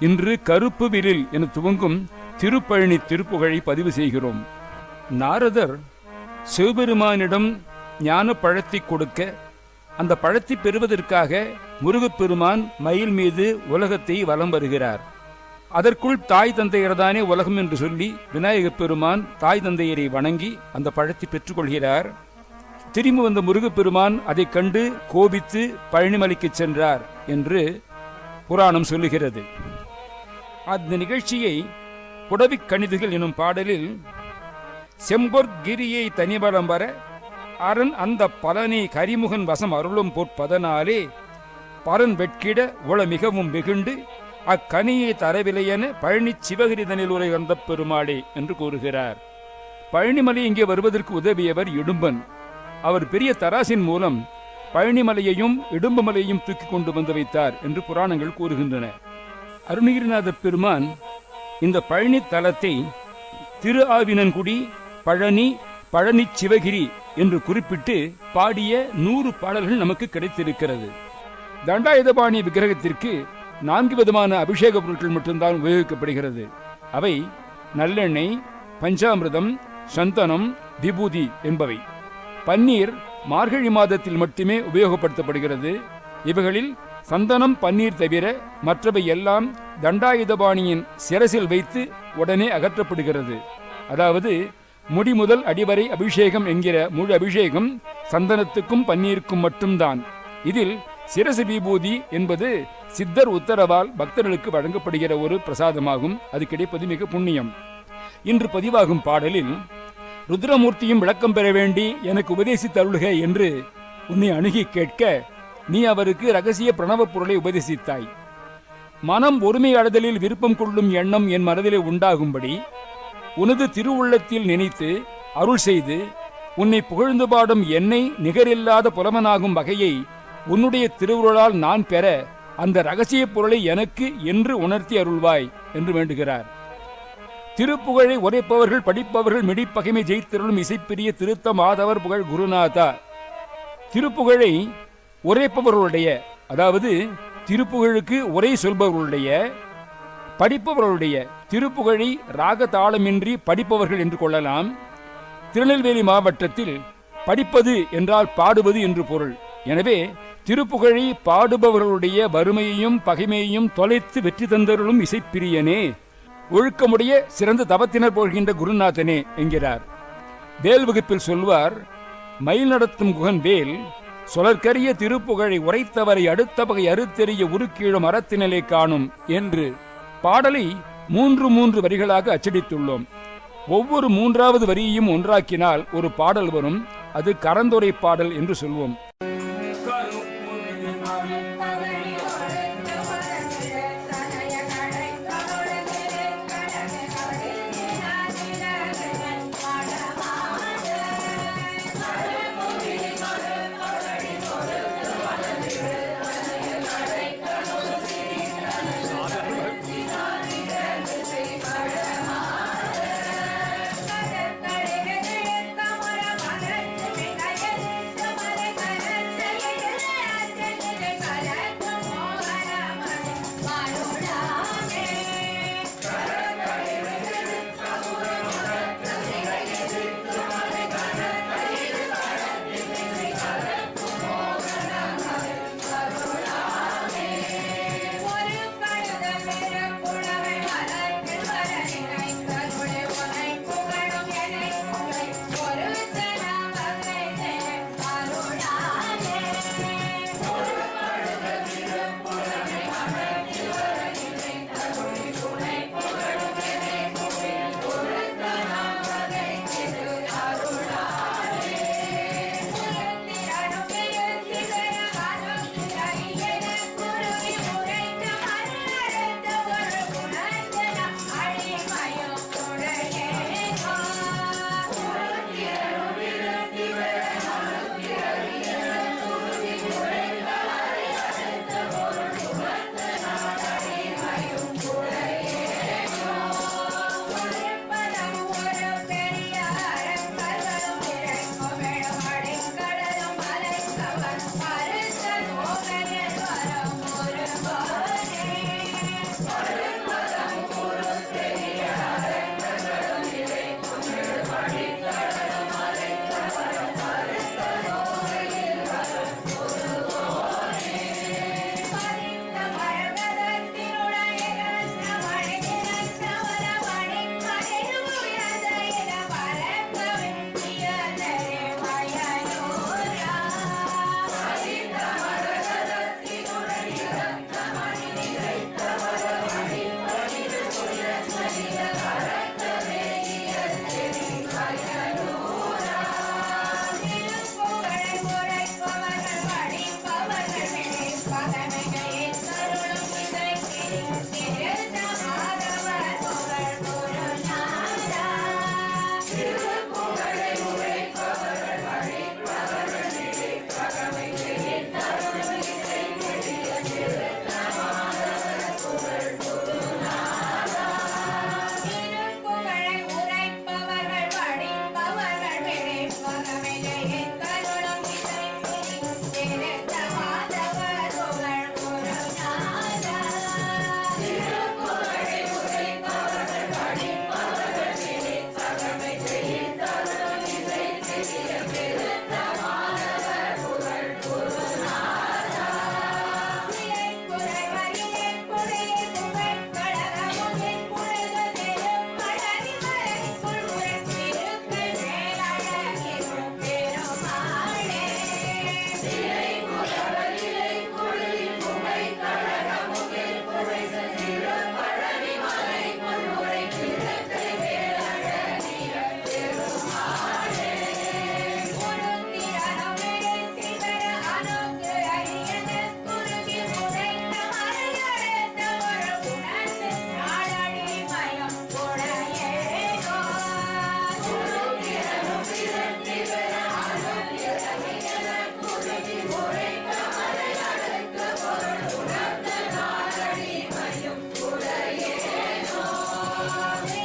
இன்று கருப்பு விரில் என துவங்கும் திருப்பழனி திருப்புகழை பதிவு செய்கிறோம். நாரதர் சிவபெருமானிடம் ஞான பழத்தை கொடுக்க அந்த பழத்தை பெறுவதற்காக முருகப்பெருமான் மயில் மீது உலகத்தை வலம் வருகிறார். அதற்குள் தாய் தந்தையர்தானே உலகம் என்று சொல்லி விநாயகப் பெருமான் தாய் தந்தையரை வணங்கி அந்த பழத்தை பெற்றுக்கொள்கிறார். திரும்பி வந்த முருகப்பெருமான் அதைக் கண்டு கோபித்து பழனிமலைக்கு சென்றார் என்று புராணம் சொல்லுகிறது. அந்த நிகழ்ச்சியை புடவிக் கணிதுகள் எனும் பாடலில் செம்பொற்கிரியை தனிபலம் வர அரண் அந்த பலனை கரிமுகன் வசம் அருளும் பொற்பதனாலே பரன் வெட்கிட உள மிகவும் மிகுண்டு அக்கனியை தரவில்லையென பழனி சிவகிரிதனில் உரை வந்த பெருமாளே என்று கூறுகிறார். பழனிமலை இங்கே வருவதற்கு உதவியவர் இடும்பன். அவர் பெரிய தராசின் மூலம் பழனிமலையையும் இடும்பமலையையும் தூக்கி கொண்டு வந்து வைத்தார் என்று புராணங்கள் கூறுகின்றன. அருணகிரிநாத பெருமான் இந்த பழனி தலத்தை திரு ஆவினன்குடி பழனி பழனி சிவகிரி என்று குறிப்பிட்டு பாடிய நூறு பாடல்கள் நமக்கு கிடைத்திருக்கிறது. தண்டாயுதபாணி விக்கிரகத்திற்கு நான்கு விதமான அபிஷேக பொருட்கள் மட்டும்தான் உபயோகிக்கப்படுகிறது. அவை நல்லெண்ணெய் பஞ்சாமிரதம் சந்தனம் விபூதி என்பவை. பன்னீர் மார்கழி மாதத்தில் மட்டுமே உபயோகப்படுத்தப்படுகிறது. இவைகளில் சந்தனம் பன்னீர் தவிர மற்றவை எல்லாம் தண்டாயுதபாணியின் சிரசில் வைத்து உடனே அகற்றப்படுகிறது. அதாவது முடி முதல் அடிவரை அபிஷேகம் என்கிற முழு அபிஷேகம் சந்தனத்துக்கும் பன்னீருக்கும் மட்டும்தான். இதில் சிரசு விபூதி என்பது சித்தர் உத்தரவால் பக்தர்களுக்கு வழங்கப்படுகிற ஒரு பிரசாதமாகும். அது கிடைப்பது மிக புண்ணியம். இன்று பதிவாகும் பாடலில் ருத்ரமூர்த்தியும் விளக்கம் பெற வேண்டி எனக்கு உபதேசித்தருள்க என்று உன்னை அணுகி கேட்க நீ அவருக்கு ரகசிய பிரணவப் பொருளை உபதேசித்தாய். மனம் ஒருமை அடைதலில் விருப்பம் கொள்ளும் எண்ணம் என் மனதிலே உண்டாகும்படி உனது திருவுள்ளத்தில் நினைத்து அருள் செய்து உன்னை புகழ்ந்து பாடும் என்னை நிகரில்லாத புலமனாகும் வகையை உன்னுடைய திருவுருளால் நான் பெற அந்த ரகசிய பொருளை எனக்கு என்று உணர்த்தி அருள்வாய் என்று வேண்டுகிறார். திருப்புகழை உரைப்பவர்கள் படிப்பவர்கள் மிடிப்பகைமை ஜெயித்திருளும் இசைப்பிரிய திருத்த மாதவர் புகழ் குருநாதா. திருப்புகழை உரைப்பவர்களுடைய அதாவது திருப்புகழுக்கு உரை சொல்பவர்களுடைய படிப்பவர்களுடைய திருப்புகழை ராக தாளமின்றி படிப்பவர்கள் என்று கொள்ளலாம். திருநெல்வேலி மாவட்டத்தில் படிப்பது என்றால் பாடுவது என்று பொருள். எனவே திருப்புகழை பாடுபவர்களுடைய வறுமையையும் பகைமையையும் தொலைத்து வெற்றி தந்தருளும் இசைப்பிரியனே ஒழுக்கமுடைய சிறந்த தவத்தினர் போகின்ற குருநாதனே என்கிறார். வேல் வகுப்பில் சொல்வார் மயில் நடத்தும் குகன் வேல் சொலற்கரிய திருப்புகழை உரைத்தவரை அடுத்த வகை அறுத்தெறிய உருக்கீழும் அறத்தினலை காணும் என்று பாடலை மூன்று மூன்று வரிகளாக அச்சடித்துள்ளோம். ஒவ்வொரு மூன்றாவது வரியையும் ஒன்றாக்கினால் ஒரு பாடல் வரும். அது கரந்துரை பாடல் என்று சொல்வோம். Hallelujah.